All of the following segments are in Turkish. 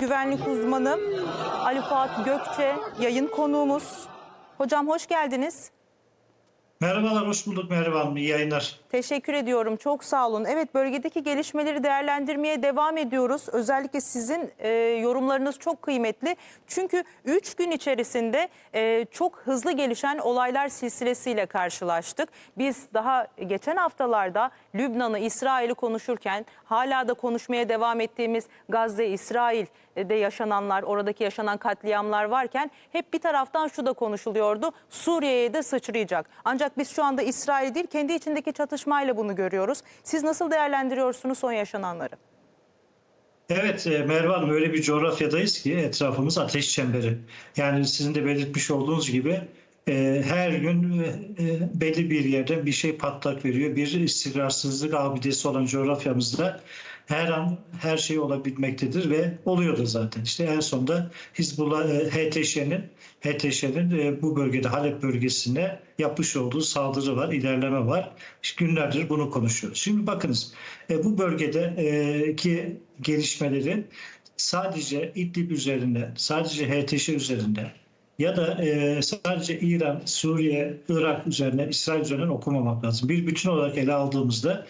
Güvenlik uzmanı Ali Fuat Gökçe yayın konuğumuz. Hocam hoş geldiniz. Merhabalar, hoş bulduk Merve Hanım. İyi yayınlar. Teşekkür ediyorum. Çok sağ olun. Evet bölgedeki gelişmeleri değerlendirmeye devam ediyoruz. Özellikle sizin e, yorumlarınız çok kıymetli. Çünkü 3 gün içerisinde e, çok hızlı gelişen olaylar silsilesiyle karşılaştık. Biz daha geçen haftalarda Lübnan'ı, İsrail'i konuşurken hala da konuşmaya devam ettiğimiz Gazze, İsrail'de yaşananlar, oradaki yaşanan katliamlar varken hep bir taraftan şu da konuşuluyordu. Suriye'ye de sıçrayacak. Ancak biz şu anda İsrail değil kendi içindeki çatışmayla bunu görüyoruz. Siz nasıl değerlendiriyorsunuz son yaşananları? Evet e, Merve Hanım öyle bir coğrafyadayız ki etrafımız ateş çemberi. Yani sizin de belirtmiş olduğunuz gibi e, her gün e, belli bir yerde bir şey patlak veriyor. Bir istikrarsızlık abidesi olan coğrafyamızda her an her şey olabilmektedir ve oluyor da zaten. İşte en sonunda Hizbullah e, HTŞ'nin HTŞ'nin e, bu bölgede Halep bölgesine yapmış olduğu saldırı var, ilerleme var. İşte günlerdir bunu konuşuyoruz. Şimdi bakınız e, bu bölgedeki gelişmeleri sadece İdlib üzerinde, sadece HTŞ üzerinde ya da e, sadece İran, Suriye, Irak üzerine, İsrail üzerinden okumamak lazım. Bir bütün olarak ele aldığımızda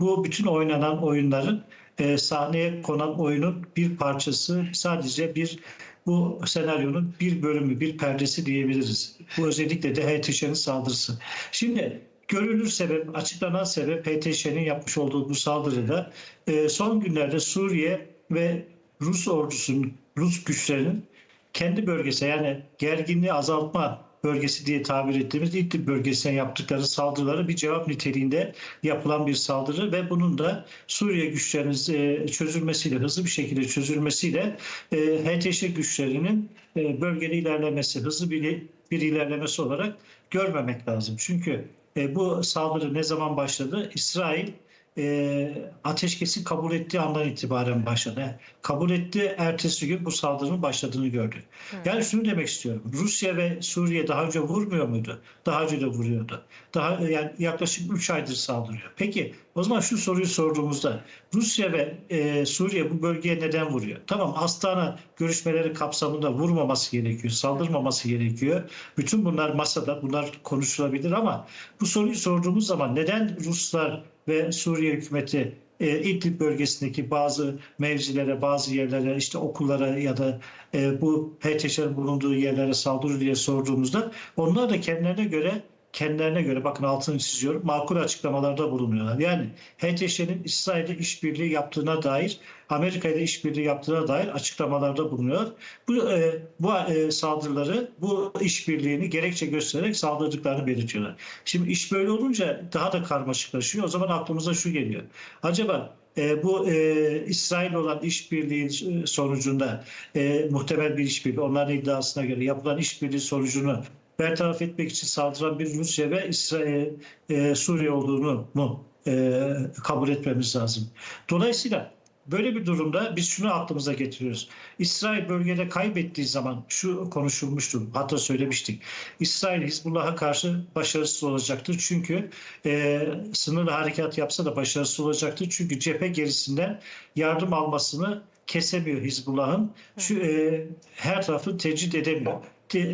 bu bütün oynanan oyunların e, sahneye konan oyunun bir parçası sadece bir bu senaryonun bir bölümü, bir perdesi diyebiliriz. Bu özellikle de HTŞ'nin saldırısı. Şimdi görülür sebep, açıklanan sebep HTŞ'nin yapmış olduğu bu saldırıda e, son günlerde Suriye ve Rus ordusunun, Rus güçlerinin kendi bölgesi yani gerginliği azaltma bölgesi diye tabir ettiğimiz İdlib bölgesine yaptıkları saldırıları bir cevap niteliğinde yapılan bir saldırı ve bunun da Suriye güçlerinin e, çözülmesiyle, hızlı bir şekilde çözülmesiyle e, HTŞ güçlerinin e, bölgede ilerlemesi, hızlı bir, bir ilerlemesi olarak görmemek lazım. Çünkü bu saldırı ne zaman başladı? İsrail e, ateşkesi kabul ettiği andan itibaren başladı. Kabul etti, ertesi gün bu saldırının başladığını gördü. Yani şunu demek istiyorum. Rusya ve Suriye daha önce vurmuyor muydu? Daha önce de vuruyordu. Daha yani yaklaşık 3 aydır saldırıyor. Peki o zaman şu soruyu sorduğumuzda Rusya ve e, Suriye bu bölgeye neden vuruyor? Tamam Astana görüşmeleri kapsamında vurmaması gerekiyor, saldırmaması gerekiyor. Bütün bunlar masada, bunlar konuşulabilir ama bu soruyu sorduğumuz zaman neden Ruslar ve Suriye hükümeti e, İdlib bölgesindeki bazı mevzilere, bazı yerlere, işte okullara ya da e, bu HTŞ'nin bulunduğu yerlere saldırı diye sorduğumuzda onlar da kendilerine göre kendilerine göre bakın altını çiziyorum makul açıklamalarda bulunuyorlar. Yani HTŞ'nin İsrail'de işbirliği yaptığına dair Amerika ile işbirliği yaptığına dair açıklamalarda bulunuyor. Bu e, bu e, saldırıları, bu işbirliğini gerekçe göstererek saldırdıklarını belirtiyorlar. Şimdi iş böyle olunca daha da karmaşıklaşıyor. O zaman aklımıza şu geliyor. Acaba e, bu e, İsrail olan işbirliği e, sonucunda e, muhtemel bir işbirliği, onların iddiasına göre yapılan işbirliği sonucunu bertaraf etmek için saldıran bir Rusya ve İsrail, e, Suriye olduğunu mu e, kabul etmemiz lazım. Dolayısıyla böyle bir durumda biz şunu aklımıza getiriyoruz. İsrail bölgede kaybettiği zaman şu konuşulmuştu, hatta söylemiştik. İsrail Hizbullah'a karşı başarısız olacaktır. Çünkü e, sınırlı harekat yapsa da başarısız olacaktır. Çünkü cephe gerisinden yardım almasını kesemiyor Hizbullah'ın. Şu e, her tarafı tecrit edemiyor.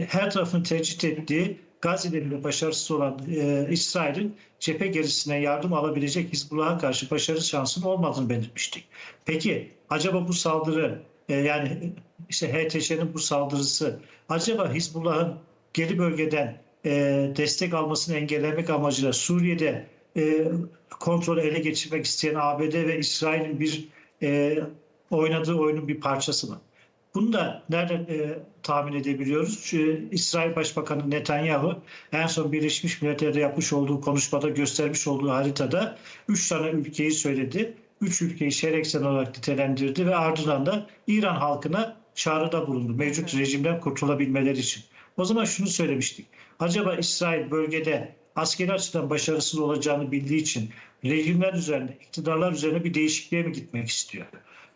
Her tarafın tecrit ettiği Gazze'de bile başarısız olan e, İsrail'in cephe gerisine yardım alabilecek Hizbullah'a karşı başarı şansının olmadığını belirtmiştik. Peki acaba bu saldırı e, yani işte HTŞ'nin bu saldırısı acaba Hizbullah'ın geri bölgeden e, destek almasını engellemek amacıyla Suriye'de e, kontrolü ele geçirmek isteyen ABD ve İsrail'in bir e, oynadığı oyunun bir parçası mı? Bunu da nereden e, tahmin edebiliyoruz? Şu, İsrail Başbakanı Netanyahu en son Birleşmiş Milletler'de yapmış olduğu konuşmada göstermiş olduğu haritada 3 tane ülkeyi söyledi. 3 ülkeyi şer eksen olarak nitelendirdi ve ardından da İran halkına çağrıda bulundu. Mevcut rejimden kurtulabilmeleri için. O zaman şunu söylemiştik. Acaba İsrail bölgede askeri açıdan başarısız olacağını bildiği için rejimler üzerine, iktidarlar üzerine bir değişikliğe mi gitmek istiyor?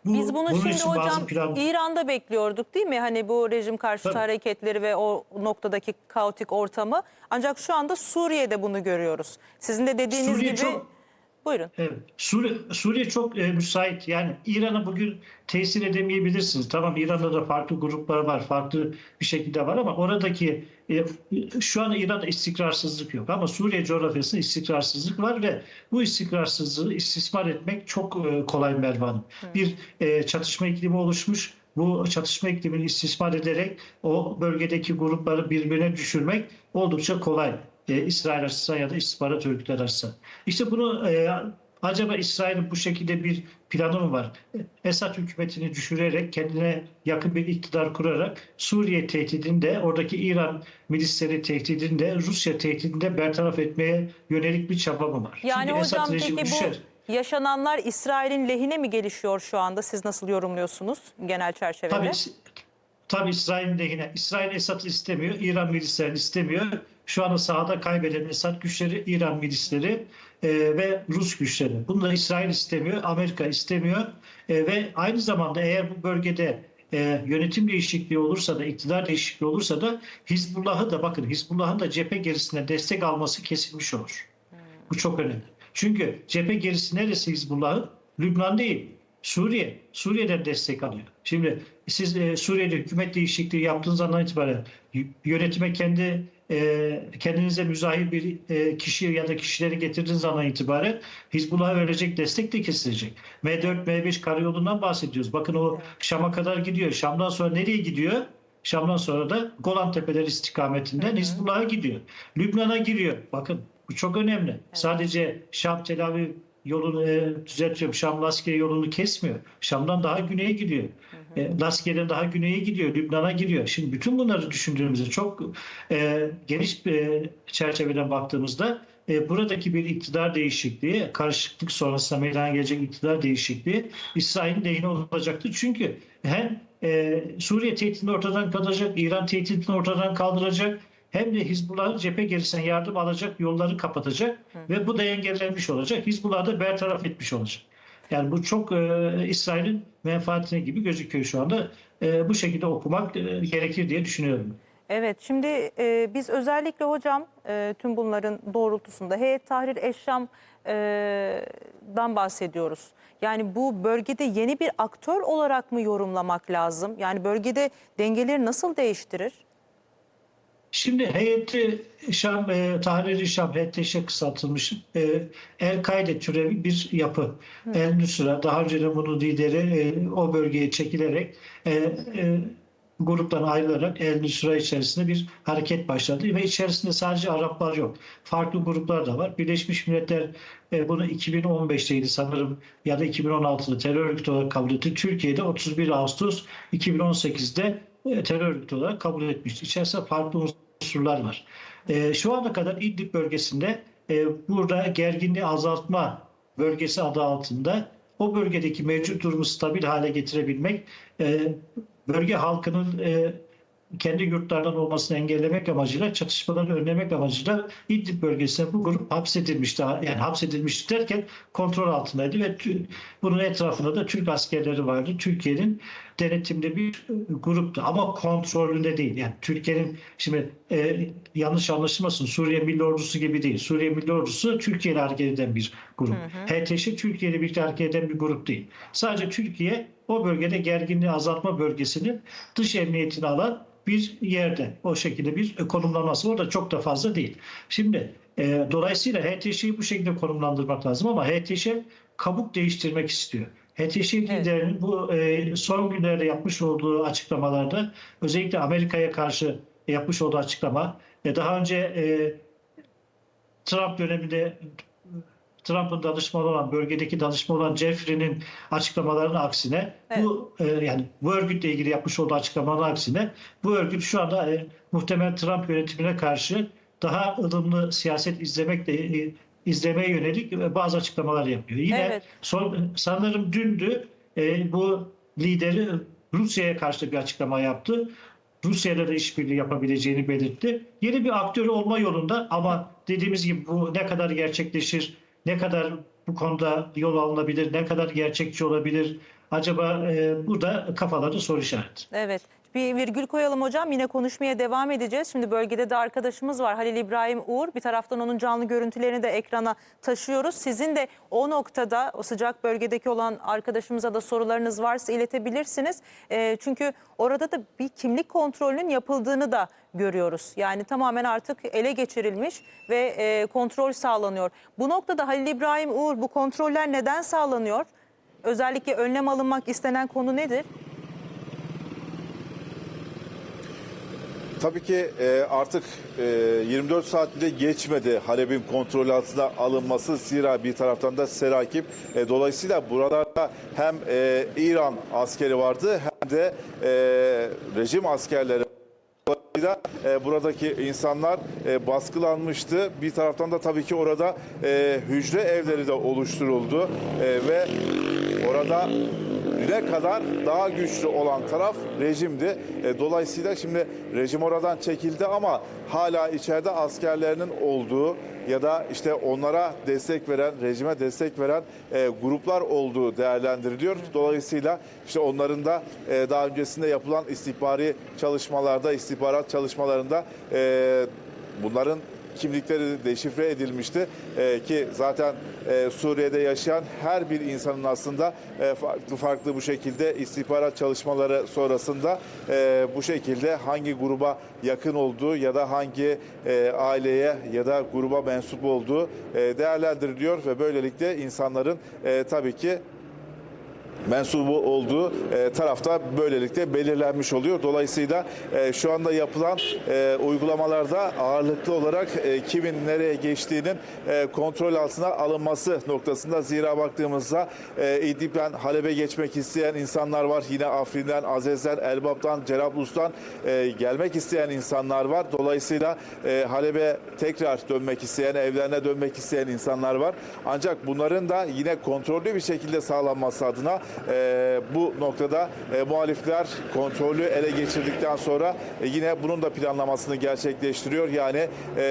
Bu- Biz bunu şimdi hocam plan- İran'da bekliyorduk değil mi? Hani bu rejim karşıtı Tabii. hareketleri ve o noktadaki kaotik ortamı. Ancak şu anda Suriye'de bunu görüyoruz. Sizin de dediğiniz Suriye gibi çok- Buyurun. Evet. Suriye, Suriye çok e, müsait. Yani İran'a bugün tesir edemeyebilirsiniz. Tamam İran'da da farklı gruplar var, farklı bir şekilde var ama oradaki e, şu an İran'da istikrarsızlık yok ama Suriye coğrafyasında istikrarsızlık var ve bu istikrarsızlığı istismar etmek çok e, kolay Mervan. Bir e, çatışma iklimi oluşmuş. Bu çatışma iklimini istismar ederek o bölgedeki grupları birbirine düşürmek oldukça kolay. E, İsrail açısından ya da istihbarat örgütleri açısından. İşte bunu e, acaba İsrail'in bu şekilde bir planı mı var? Esad hükümetini düşürerek kendine yakın bir iktidar kurarak Suriye tehdidini de oradaki İran milisleri tehdidini de Rusya tehdidini de bertaraf etmeye yönelik bir çaba mı var? Yani Esad hocam rejimi peki bu düşer. yaşananlar İsrail'in lehine mi gelişiyor şu anda? Siz nasıl yorumluyorsunuz genel çerçevede? Tabii, tabii İsrail'in lehine. İsrail Esad'ı istemiyor, İran milislerini istemiyor. Şu anda sahada kaybeden Esad güçleri, İran milisleri e, ve Rus güçleri. Bunu da İsrail istemiyor, Amerika istemiyor. E, ve aynı zamanda eğer bu bölgede e, yönetim değişikliği olursa da, iktidar değişikliği olursa da Hizbullah'ı da bakın Hizbullah'ın da cephe gerisine destek alması kesilmiş olur. Bu çok önemli. Çünkü cephe gerisi neresi Hizbullah'ın? Lübnan değil. Suriye. Suriye'den destek alıyor. Şimdi siz e, Suriye'de hükümet değişikliği yaptığınız andan itibaren yönetime kendi e, kendinize müzahir bir e, kişi ya da kişileri getirdiğiniz andan itibaren Hizbullah'a verecek destek de kesilecek. M4, M5 karayolundan bahsediyoruz. Bakın o Şam'a kadar gidiyor. Şam'dan sonra nereye gidiyor? Şam'dan sonra da Golan Tepeleri istikametinden Hizbullah'a gidiyor. Lübnan'a giriyor. Bakın bu çok önemli. Sadece Şam, Tel Aviv yolunu e, düzeltiyorum. Şam Laskiye yolunu kesmiyor. Şam'dan daha güneye gidiyor. E, Laskiye'den daha güneye gidiyor. Lübnan'a giriyor. Şimdi bütün bunları düşündüğümüzde çok e, geniş bir e, çerçeveden baktığımızda e, buradaki bir iktidar değişikliği, karışıklık sonrasında meydana gelecek iktidar değişikliği İsrail'in lehine olacaktır. Çünkü hem e, Suriye tehditini ortadan kaldıracak, İran tehditini ortadan kaldıracak, hem de Hizbullah'ın cephe gerisine yardım alacak yolları kapatacak ve bu da engellenmiş olacak. Hizbullah'ı da bertaraf etmiş olacak. Yani bu çok e, İsrail'in menfaatine gibi gözüküyor şu anda. E, bu şekilde okumak e, gerekir diye düşünüyorum. Evet şimdi e, biz özellikle hocam e, tüm bunların doğrultusunda Heyet Tahrir Eşşam'dan bahsediyoruz. Yani bu bölgede yeni bir aktör olarak mı yorumlamak lazım? Yani bölgede dengeleri nasıl değiştirir? Şimdi heyeti Şam, e, Tahrir-i Şam, HTŞ kısaltılmış e, El-Kaide türevi bir yapı. El-Nusra, daha önce de bunun lideri e, o bölgeye çekilerek e, e, gruptan ayrılarak El-Nusra içerisinde bir hareket başladı ve içerisinde sadece Araplar yok. Farklı gruplar da var. Birleşmiş Milletler e, bunu 2015'teydi sanırım ya da 2016'da terör örgütü olarak kabul etti. Türkiye'de 31 Ağustos 2018'de e, terör örgütü olarak kabul etmişti. İçerisinde farklı unsurlar var. E, şu ana kadar İdlib bölgesinde e, burada gerginliği azaltma bölgesi adı altında o bölgedeki mevcut durumu stabil hale getirebilmek, e, bölge halkının e, kendi yurtlarından olmasını engellemek amacıyla, çatışmaları önlemek amacıyla İdlib bölgesine bu grup hapsedilmişti. Yani hapsedilmişti derken kontrol altındaydı ve bunun etrafında da Türk askerleri vardı. Türkiye'nin denetimde bir e, gruptu ama kontrolünde değil. Yani Türkiye'nin şimdi e, yanlış anlaşılmasın Suriye Milli Ordusu gibi değil. Suriye Milli Ordusu Türkiye ile hareket eden bir grup. HTŞ Türkiye ile birlikte hareket eden bir grup değil. Sadece Türkiye o bölgede gerginliği azaltma bölgesinin dış emniyetini alan bir yerde o şekilde bir konumlanması var da çok da fazla değil. Şimdi e, dolayısıyla HTŞ'yi bu şekilde konumlandırmak lazım ama HTŞ kabuk değiştirmek istiyor. HTŞ liderinin bu e, son günlerde yapmış olduğu açıklamalarda özellikle Amerika'ya karşı yapmış olduğu açıklama e, daha önce e, Trump döneminde Trump'ın danışmanı olan, bölgedeki danışmanı olan Jeffrey'nin açıklamalarının aksine bu e, yani bu örgütle ilgili yapmış olduğu açıklamaların aksine bu örgüt şu anda e, muhtemel Trump yönetimine karşı daha ılımlı siyaset izlemekle e, izlemeye yönelik e, bazı açıklamalar yapıyor. Yine Evet. son sanırım dündü e, bu lideri Rusya'ya karşı bir açıklama yaptı. Rusya'da da işbirliği yapabileceğini belirtti. Yeni bir aktör olma yolunda ama dediğimiz gibi bu ne kadar gerçekleşir, ne kadar bu konuda yol alınabilir, ne kadar gerçekçi olabilir acaba e, burada kafalarda soru işareti. Evet. Bir virgül koyalım hocam. Yine konuşmaya devam edeceğiz. Şimdi bölgede de arkadaşımız var Halil İbrahim Uğur. Bir taraftan onun canlı görüntülerini de ekrana taşıyoruz. Sizin de o noktada o sıcak bölgedeki olan arkadaşımıza da sorularınız varsa iletebilirsiniz. Ee, çünkü orada da bir kimlik kontrolünün yapıldığını da görüyoruz. Yani tamamen artık ele geçirilmiş ve e, kontrol sağlanıyor. Bu noktada Halil İbrahim Uğur bu kontroller neden sağlanıyor? Özellikle önlem alınmak istenen konu nedir? Tabii ki e, artık e, 24 saat bile geçmedi Halep'in kontrol altına alınması. Zira bir taraftan da Serakip. E, dolayısıyla buralarda hem e, İran askeri vardı hem de e, rejim askerleri e, buradaki insanlar e, baskılanmıştı. Bir taraftan da tabii ki orada e, hücre evleri de oluşturuldu ve orada düne kadar daha güçlü olan taraf rejimdi. E, dolayısıyla şimdi rejim oradan çekildi ama hala içeride askerlerinin olduğu ya da işte onlara destek veren, rejime destek veren e, gruplar olduğu değerlendiriliyor. Dolayısıyla işte onların da e, daha öncesinde yapılan istihbari çalışmalarda, istihbarat çalışmalarında e, bunların kimlikleri deşifre edilmişti. E, ki zaten e, Suriye'de yaşayan her bir insanın aslında e, farklı farklı bu şekilde istihbarat çalışmaları sonrasında e, bu şekilde hangi gruba yakın olduğu ya da hangi e, aileye ya da gruba mensup olduğu e, değerlendiriliyor ve böylelikle insanların e, tabii ki mensubu olduğu e, tarafta böylelikle belirlenmiş oluyor. Dolayısıyla e, şu anda yapılan e, uygulamalarda ağırlıklı olarak kimin nereye geçtiğinin kontrol altına alınması noktasında zira baktığımızda e, İdlib'den Halep'e geçmek isteyen insanlar var. Yine Afrin'den, Azez'den, Elbap'tan, Cerablus'tan gelmek isteyen insanlar var. Dolayısıyla Halep'e tekrar dönmek isteyen, evlerine dönmek isteyen insanlar var. Ancak bunların da yine kontrollü bir şekilde sağlanması adına e, bu noktada e, muhalifler kontrolü ele geçirdikten sonra e, yine bunun da planlamasını gerçekleştiriyor. Yani e,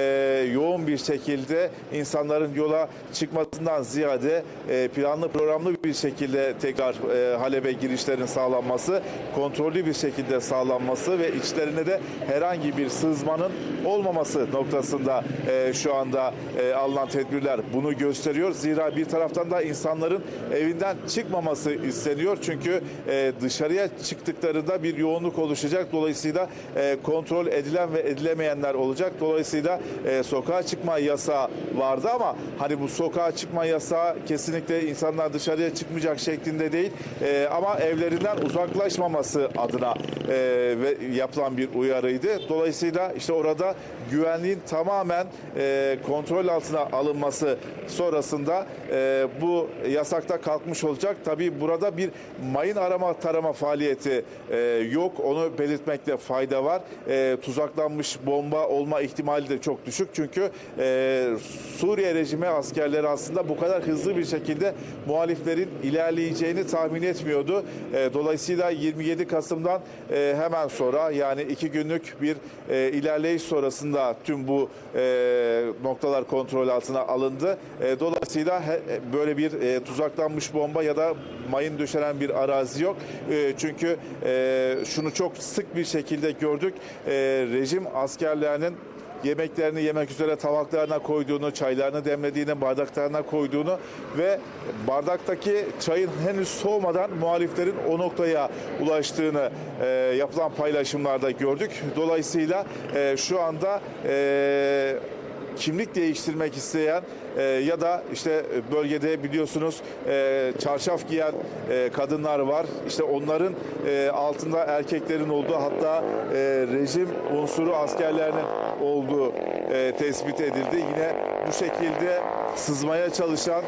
yoğun bir şekilde insanların yola çıkmasından ziyade e, planlı programlı bir şekilde tekrar e, Halep'e girişlerin sağlanması, kontrollü bir şekilde sağlanması ve içlerine de herhangi bir sızmanın olmaması noktasında e, şu anda e, alınan tedbirler bunu gösteriyor. Zira bir taraftan da insanların evinden çıkmaması isteniyor. Çünkü e, dışarıya çıktıklarında bir yoğunluk oluşacak. Dolayısıyla e, kontrol edilen ve edilemeyenler olacak. Dolayısıyla e, sokağa çıkma yasağı vardı ama hani bu sokağa çıkma yasağı kesinlikle insanlar dışarıya çıkmayacak şeklinde değil. E, ama evlerinden uzaklaşmaması adına e, ve yapılan bir uyarıydı. Dolayısıyla işte orada güvenliğin tamamen e, kontrol altına alınması sonrasında e, bu yasakta kalkmış olacak. Tabii burada bir mayın arama tarama faaliyeti e, yok. Onu belirtmekte fayda var. E, tuzaklanmış bomba olma ihtimali de çok düşük. Çünkü e, Suriye rejimi askerleri aslında bu kadar hızlı bir şekilde muhaliflerin ilerleyeceğini tahmin etmiyordu. E, dolayısıyla 27 Kasım'dan e, hemen sonra yani iki günlük bir e, ilerleyiş sonrasında tüm bu e, noktalar kontrol altına alındı. E, dolayısıyla he- e, böyle bir e, tuzaklanmış bomba ya da mayın döşenen bir arazi yok. E, çünkü e, şunu çok sık bir şekilde gördük. E, rejim askerlerinin yemeklerini yemek üzere tabaklarına koyduğunu, çaylarını demlediğini, bardaklarına koyduğunu ve bardaktaki çayın henüz soğumadan muhaliflerin o noktaya ulaştığını e, yapılan paylaşımlarda gördük. Dolayısıyla e, şu anda e, kimlik değiştirmek isteyen e, ya da işte bölgede biliyorsunuz e, çarşaf giyen e, kadınlar var. İşte onların e, altında erkeklerin olduğu hatta e, rejim unsuru askerlerinin olduğu e, tespit edildi. Yine bu şekilde sızmaya çalışan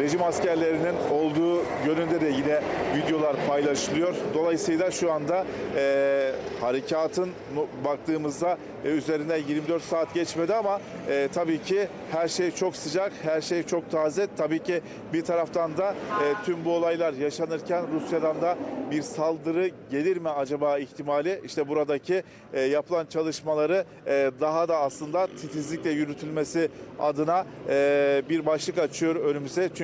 rejim askerlerinin olduğu yönünde de yine videolar paylaşılıyor. Dolayısıyla şu anda e, harekatın baktığımızda e, üzerine 24 saat geçmedi ama e, tabii ki her şey çok sıcak, her şey çok taze. Tabii ki bir taraftan da e, tüm bu olaylar yaşanırken Rusya'dan da bir saldırı gelir mi acaba ihtimali? İşte buradaki e, yapılan çalışmaları e, daha da aslında titizlikle yürütülmesi adına e, bir başlık açıyor önümüze. Çünkü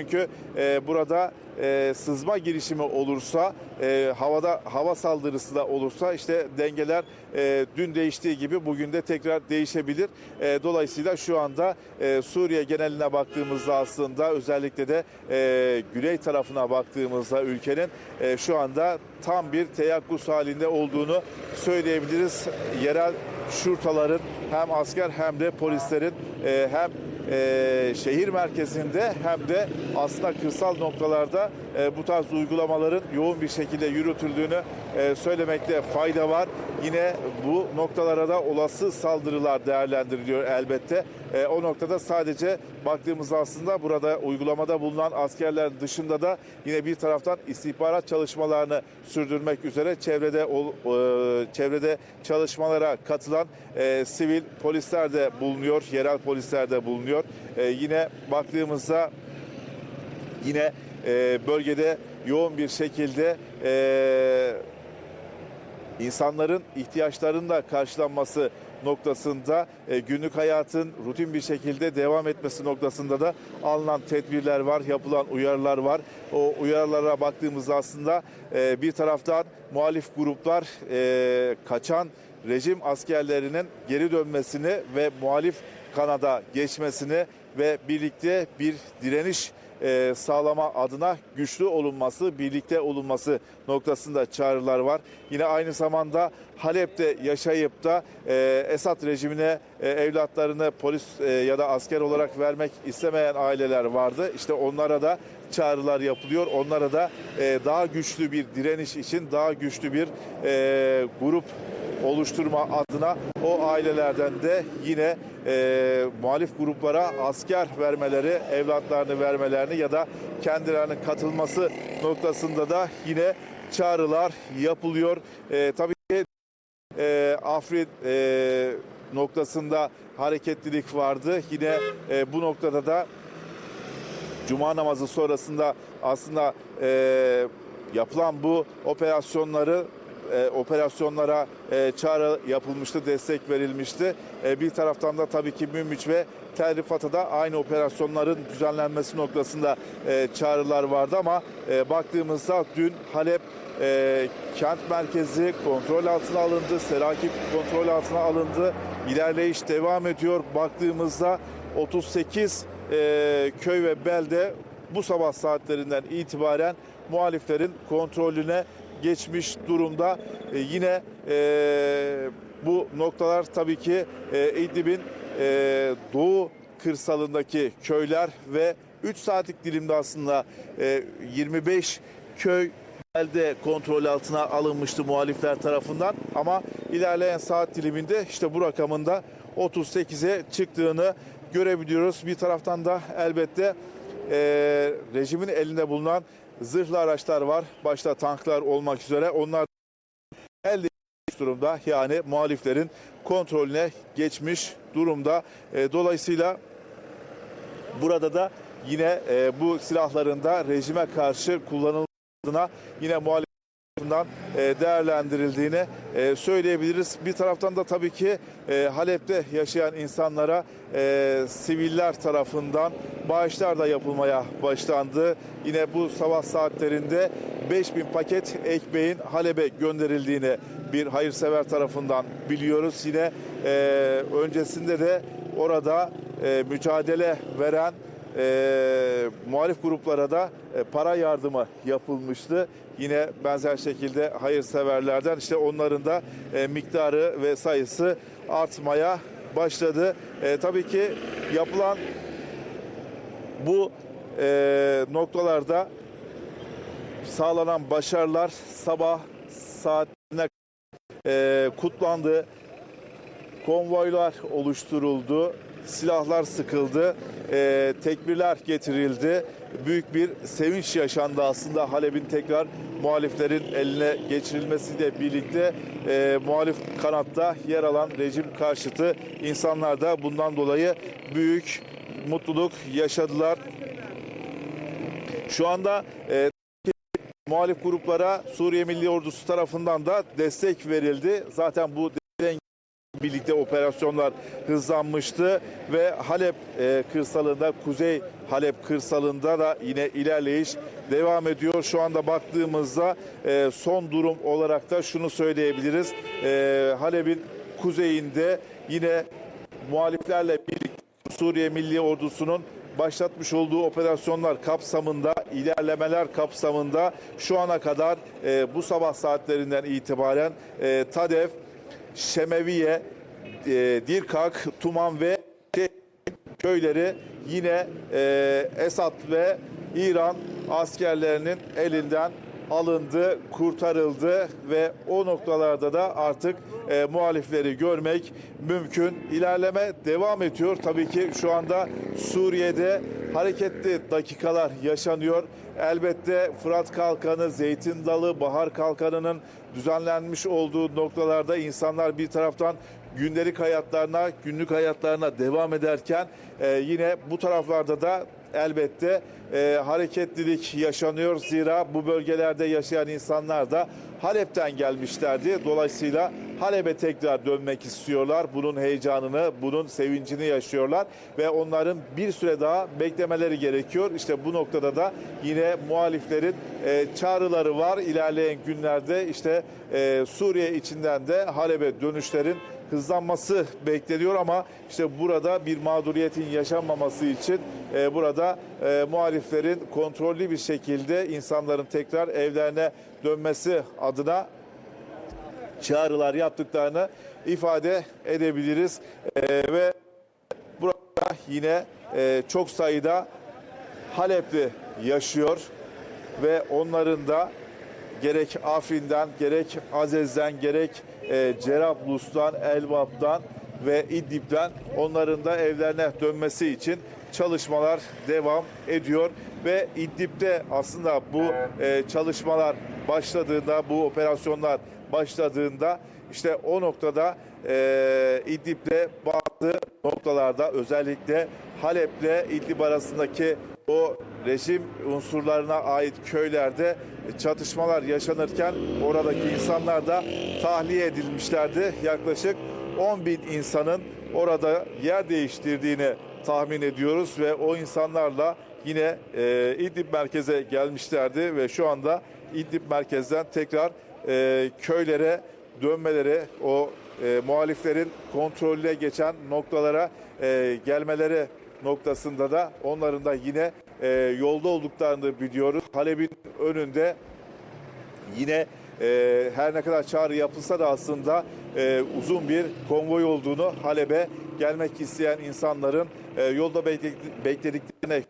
e, burada e, sızma girişimi olursa, e, havada hava saldırısı da olursa işte dengeler e, dün değiştiği gibi bugün de tekrar değişebilir. E, dolayısıyla şu anda e, Suriye geneline baktığımızda aslında özellikle de e, güney tarafına baktığımızda ülkenin e, şu anda tam bir teyakkuz halinde olduğunu söyleyebiliriz. Yerel şurtaların hem asker hem de polislerin e, hem e, şehir merkezinde hem de aslında kırsal noktalarda e, bu tarz uygulamaların yoğun bir şekilde yürütüldüğünü e, söylemekte fayda var. Yine bu noktalara da olası saldırılar değerlendiriliyor elbette. E, o noktada sadece baktığımızda aslında burada uygulamada bulunan askerler dışında da yine bir taraftan istihbarat çalışmalarını sürdürmek üzere çevrede e, çevrede çalışmalara katılan e, sivil polisler de bulunuyor, yerel polisler de bulunuyor. E, yine baktığımızda yine e, bölgede yoğun bir şekilde e, insanların ihtiyaçlarının da karşılanması noktasında e, günlük hayatın rutin bir şekilde devam etmesi noktasında da alınan tedbirler var, yapılan uyarılar var. O uyarılara baktığımızda aslında e, bir taraftan muhalif gruplar e, kaçan rejim askerlerinin geri dönmesini ve muhalif kanada geçmesini ve birlikte bir direniş e, sağlama adına güçlü olunması, birlikte olunması noktasında çağrılar var. Yine aynı zamanda Halep'te yaşayıp da e, Esad rejimine e, evlatlarını polis e, ya da asker olarak vermek istemeyen aileler vardı. İşte onlara da çağrılar yapılıyor. Onlara da daha güçlü bir direniş için daha güçlü bir grup oluşturma adına o ailelerden de yine e, muhalif gruplara asker vermeleri, evlatlarını vermelerini ya da kendilerinin katılması noktasında da yine çağrılar yapılıyor. E, tabii ki e, Afrin e, noktasında hareketlilik vardı. Yine e, bu noktada da Cuma namazı sonrasında aslında e, yapılan bu operasyonları e, operasyonlara e, çağrı yapılmıştı, destek verilmişti. E, bir taraftan da tabii ki Münbiç ve Tel da aynı operasyonların düzenlenmesi noktasında e, çağrılar vardı ama e, baktığımızda dün Halep e, kent merkezi kontrol altına alındı, Serakip kontrol altına alındı. İlerleyiş devam ediyor. Baktığımızda 38 e, köy ve belde bu sabah saatlerinden itibaren muhaliflerin kontrolüne geçmiş durumda. E, yine e, bu noktalar tabii ki e, İdlib'in e, doğu kırsalındaki köyler ve 3 saatlik dilimde aslında e, 25 köy elde kontrol altına alınmıştı muhalifler tarafından ama ilerleyen saat diliminde işte bu rakamın da 38'e çıktığını görebiliyoruz. Bir taraftan da elbette e, rejimin elinde bulunan zırhlı araçlar var. Başta tanklar olmak üzere onlar elde durumda. Yani muhaliflerin kontrolüne geçmiş durumda. E, dolayısıyla burada da yine e, bu silahların da rejime karşı kullanıldığına yine muhalif tarafından e, değerlendirildiğini e, söyleyebiliriz. Bir taraftan da tabii ki e, Halep'te yaşayan insanlara siviller tarafından bağışlar da yapılmaya başlandı. Yine bu sabah saatlerinde 5000 paket ekmeğin Halep'e gönderildiğini bir hayırsever tarafından biliyoruz. Yine öncesinde de orada mücadele veren e, muhalif gruplara da e, para yardımı yapılmıştı. Yine benzer şekilde hayırseverlerden işte onların da e, miktarı ve sayısı artmaya başladı. E, tabii ki yapılan bu e, noktalarda sağlanan başarılar sabah saatine e, kutlandı. Konvoylar oluşturuldu, silahlar sıkıldı, e, tekbirler getirildi. Büyük bir sevinç yaşandı aslında Halep'in tekrar muhaliflerin eline geçirilmesiyle birlikte e, muhalif kanatta yer alan rejim karşıtı insanlar da bundan dolayı büyük mutluluk yaşadılar. Şu anda e, muhalif gruplara Suriye Milli Ordusu tarafından da destek verildi. Zaten bu birlikte operasyonlar hızlanmıştı ve Halep e, kırsalında, Kuzey Halep kırsalında da yine ilerleyiş devam ediyor. Şu anda baktığımızda e, son durum olarak da şunu söyleyebiliriz. E, Halep'in kuzeyinde yine muhaliflerle birlikte Suriye Milli Ordusu'nun başlatmış olduğu operasyonlar kapsamında, ilerlemeler kapsamında şu ana kadar e, bu sabah saatlerinden itibaren e, Tadef, Şemeviye, e, Dirkak, Tuman ve şey, köyleri yine e, Esad ve İran askerlerinin elinden alındı, kurtarıldı ve o noktalarda da artık e, muhalifleri görmek mümkün. İlerleme devam ediyor. Tabii ki şu anda Suriye'de hareketli dakikalar yaşanıyor. Elbette Fırat Kalkanı, Zeytin Dalı, Bahar Kalkanı'nın düzenlenmiş olduğu noktalarda insanlar bir taraftan gündelik hayatlarına, günlük hayatlarına devam ederken e, yine bu taraflarda da elbette e, hareketlilik yaşanıyor. Zira bu bölgelerde yaşayan insanlar da Halep'ten gelmişlerdi. Dolayısıyla Halep'e tekrar dönmek istiyorlar. Bunun heyecanını, bunun sevincini yaşıyorlar ve onların bir süre daha beklemeleri gerekiyor. İşte bu noktada da yine muhaliflerin e, çağrıları var. İlerleyen günlerde işte e, Suriye içinden de Halep'e dönüşlerin hızlanması bekleniyor ama işte burada bir mağduriyetin yaşanmaması için e, burada e, muhaliflerin kontrollü bir şekilde insanların tekrar evlerine dönmesi adına çağrılar yaptıklarını ifade edebiliriz. E, ve burada yine e, çok sayıda Halepli yaşıyor ve onların da gerek Afrin'den, gerek Azez'den, gerek e, Cerablus'tan, Elbap'tan ve İdlib'den onların da evlerine dönmesi için çalışmalar devam ediyor. Ve İdlib'de aslında bu e, çalışmalar başladığında, bu operasyonlar başladığında işte o noktada e, İdlib'de bazı noktalarda özellikle Halep'le İdlib arasındaki o rejim unsurlarına ait köylerde çatışmalar yaşanırken oradaki insanlar da tahliye edilmişlerdi. Yaklaşık 10 bin insanın orada yer değiştirdiğini tahmin ediyoruz ve o insanlarla yine e, İdlib merkeze gelmişlerdi ve şu anda İdlib merkezden tekrar e, köylere dönmeleri, o e, muhaliflerin kontrolüne geçen noktalara e, gelmeleri noktasında da onların da yine e, yolda olduklarını biliyoruz. Halep'in önünde yine e, her ne kadar çağrı yapılsa da aslında e, uzun bir konvoy olduğunu Halep'e gelmek isteyen insanların e, yolda bekledik- beklediklerine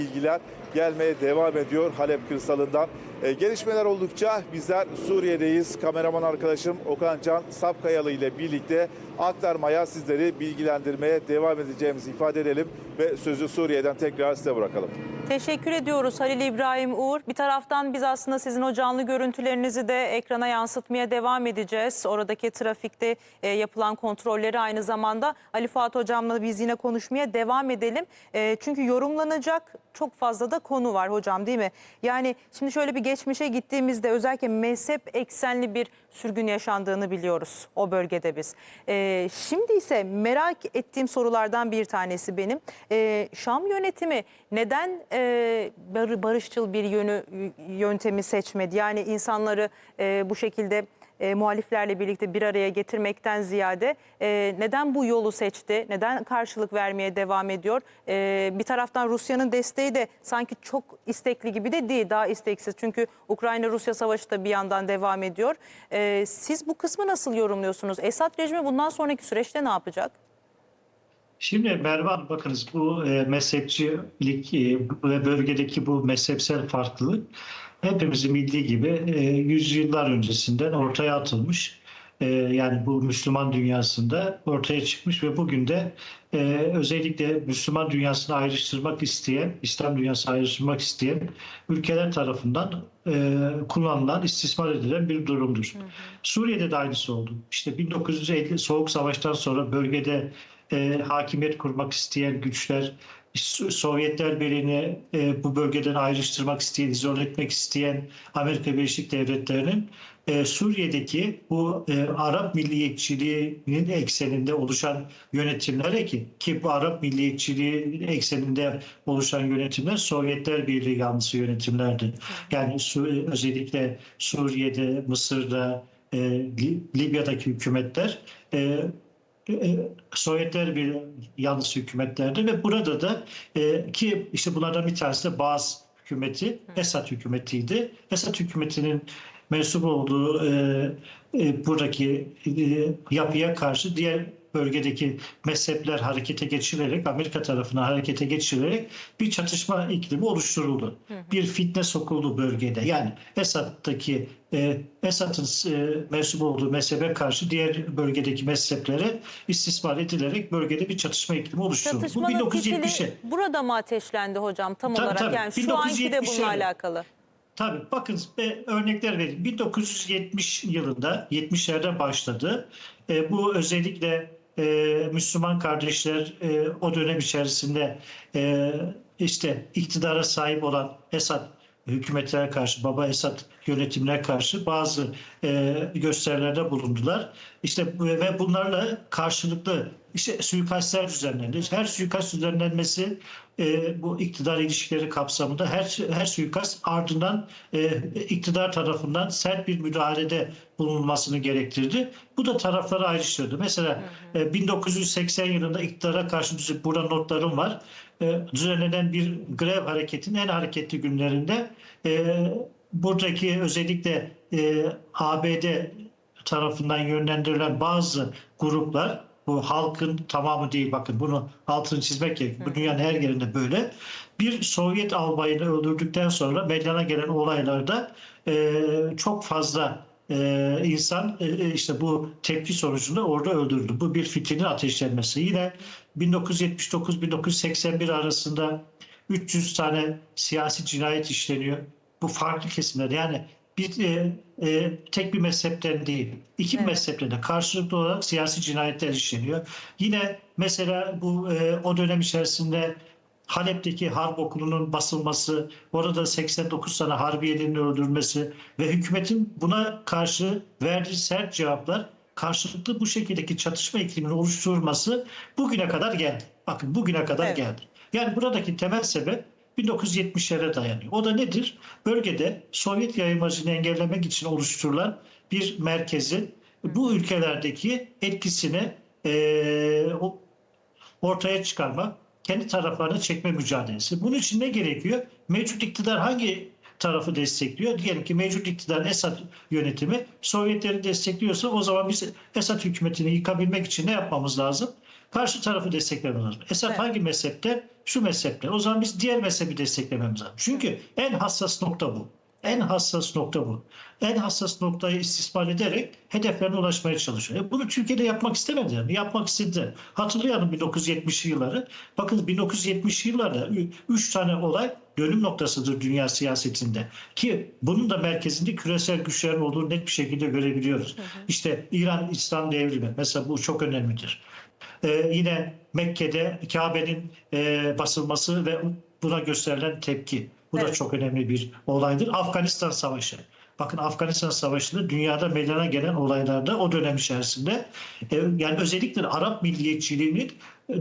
bilgiler gelmeye devam ediyor Halep kırsalından. E, gelişmeler oldukça bizler Suriye'deyiz. Kameraman arkadaşım Okan Can Sapkayalı ile birlikte aktarmaya, sizleri bilgilendirmeye devam edeceğimizi ifade edelim ve sözü Suriye'den tekrar size bırakalım. Teşekkür ediyoruz Halil İbrahim Uğur. Bir taraftan biz aslında sizin o canlı görüntülerinizi de ekrana yansıtmaya devam edeceğiz. Oradaki trafikte e, yapılan kontrolleri aynı zamanda Ali Fuat Hocam'la biz yine konuşmaya devam edelim. E, çünkü yorumlanacak çok fazla da konu var hocam değil mi? Yani şimdi şöyle bir geçmişe gittiğimizde özellikle mezhep eksenli bir sürgün yaşandığını biliyoruz o bölgede biz. E, şimdi ise merak ettiğim sorulardan bir tanesi benim. E, Şam yönetimi neden e, bar- barışçıl bir yönü yöntemi seçmedi? Yani insanları e, bu şekilde e, muhaliflerle birlikte bir araya getirmekten ziyade e, neden bu yolu seçti? Neden karşılık vermeye devam ediyor? E, bir taraftan Rusya'nın desteği de sanki çok istekli gibi de değil, daha isteksiz. Çünkü Ukrayna-Rusya savaşı da bir yandan devam ediyor. E, siz bu kısmı nasıl yorumluyorsunuz? Esad rejimi bundan sonraki süreçte ne yapacak? Şimdi Mervan bakınız bu e, mezhepçilik e, ve bölgedeki bu mezhepsel farklılık hepimizin bildiği gibi e, yüzyıllar öncesinden ortaya atılmış. E, yani bu Müslüman dünyasında ortaya çıkmış ve bugün de e, özellikle Müslüman dünyasını ayrıştırmak isteyen, İslam dünyasını ayrıştırmak isteyen ülkeler tarafından e, kullanılan, istismar edilen bir durumdur. Suriye'de de aynısı oldu. İşte 1950 Soğuk Savaş'tan sonra bölgede e, hakimiyet kurmak isteyen güçler Sovyetler Birliği'ni e, bu bölgeden ayrıştırmak isteyen, izole etmek isteyen Amerika Birleşik Devletleri'nin e, Suriye'deki bu e, Arap milliyetçiliğinin ekseninde oluşan yönetimlere ki ki bu Arap milliyetçiliği ekseninde oluşan yönetimler Sovyetler Birliği yanlısı yönetimlerdi. Yani Su- özellikle Suriye'de, Mısır'da, e, Li- Libya'daki hükümetler e, Sovyetler bir yanlısı hükümetlerdi ve burada da e, ki işte bunlardan bir tanesi de Bağız hükümeti, Esad hükümetiydi. Esad hükümetinin mensup olduğu e, e, buradaki e, yapıya karşı diğer bölgedeki mezhepler harekete geçirilerek Amerika tarafına harekete geçirilerek bir çatışma iklimi oluşturuldu. Bir fitne sokuldu bölgede. Yani Esad'daki e, Esad'ın e, mensup olduğu mezhebe karşı diğer bölgedeki mezheplere istismar edilerek bölgede bir çatışma iklimi oluşturuldu. Bu Çatışmanın 1970'e. fitili burada mı ateşlendi hocam tam Tabii, olarak? tabii. Yani şu anki de bununla 1970'lerde. alakalı. Tabii bakın e, örnekler vereyim. 1970 yılında 70'lerde başladı. E, bu özellikle e, Müslüman kardeşler e, o dönem içerisinde e, işte iktidara sahip olan Esad hükümetlere karşı, Baba Esad yönetimine karşı bazı e, gösterilerde bulundular. İşte ve bunlarla karşılıklı işte suikastler düzenlendi. Her suikast düzenlenmesi e, bu iktidar ilişkileri kapsamında her her suikast ardından e, iktidar tarafından sert bir müdahalede bulunmasını gerektirdi. Bu da tarafları ayrıştırdı. Mesela e, 1980 yılında iktidara karşı düzen- burada notlarım var. E, düzenlenen bir grev hareketinin en hareketli günlerinde e, buradaki özellikle e, ABD tarafından yönlendirilen bazı gruplar bu halkın tamamı değil bakın bunu altını çizmek gerekiyor. Bu dünyanın her yerinde böyle. Bir Sovyet albayını öldürdükten sonra meydana gelen olaylarda e, çok fazla e, insan e, işte bu tepki sonucunda orada öldürüldü. Bu bir fitilin ateşlenmesi. Yine 1979-1981 arasında 300 tane siyasi cinayet işleniyor. Bu farklı kesimler yani bir e, e, tek bir mezhepten değil, iki Evet. mezhepten de karşılıklı olarak siyasi cinayetler işleniyor. Yine mesela bu e, o dönem içerisinde Halep'teki harp okulunun basılması, orada 89 tane harbiyelerin öldürülmesi ve hükümetin buna karşı verdiği sert cevaplar karşılıklı bu şekildeki çatışma iklimini oluşturması bugüne kadar geldi. Bakın bugüne kadar Evet. geldi. Yani buradaki temel sebep 1970'lere dayanıyor. O da nedir? Bölgede Sovyet yayılmacını engellemek için oluşturulan bir merkezin bu ülkelerdeki etkisini o- ortaya çıkarmak, kendi taraflarına çekme mücadelesi. Bunun için ne gerekiyor? Mevcut iktidar hangi tarafı destekliyor? Diyelim ki mevcut iktidar Esad yönetimi Sovyetleri destekliyorsa o zaman biz Esad hükümetini yıkabilmek için ne yapmamız lazım? Karşı tarafı desteklememiz lazım. Esad Evet. hangi mezhepte? Şu mezhepte. O zaman biz diğer mezhebi desteklememiz lazım. Çünkü en hassas nokta bu. En hassas nokta bu. En hassas noktayı istismar ederek hedeflerine ulaşmaya çalışıyor. E bunu Türkiye'de yapmak istemediler mi? Yapmak istediler. Hatırlayalım 1970'li yılları. Bakın 1970'li yıllarda 3 tane olay dönüm noktasıdır dünya siyasetinde. Ki bunun da merkezinde küresel güçlerin olduğunu net bir şekilde görebiliyoruz. İşte İran İslam devrimi mesela bu çok önemlidir. Ee, yine Mekke'de Kabe'nin e, basılması ve buna gösterilen tepki. Bu da Evet. çok önemli bir olaydır. Afganistan Savaşı. Bakın Afganistan Savaşı'nda dünyada meydana gelen olaylarda o dönem içerisinde e, yani özellikle Arap milliyetçiliğinin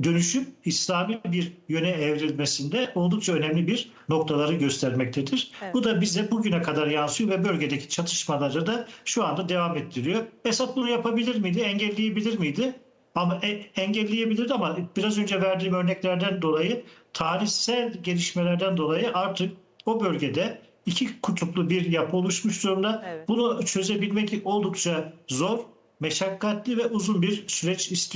dönüşüp İslami bir yöne evrilmesinde oldukça önemli bir noktaları göstermektedir. Evet. Bu da bize bugüne kadar yansıyor ve bölgedeki çatışmaları da şu anda devam ettiriyor. Esad bunu yapabilir miydi? Engelleyebilir miydi? Ama e- engelleyebilirdi ama biraz önce verdiğim örneklerden dolayı tarihsel gelişmelerden dolayı artık o bölgede iki kutuplu bir yapı oluşmuş durumda. Evet. Bunu çözebilmek oldukça zor, meşakkatli ve uzun bir süreç istiyor.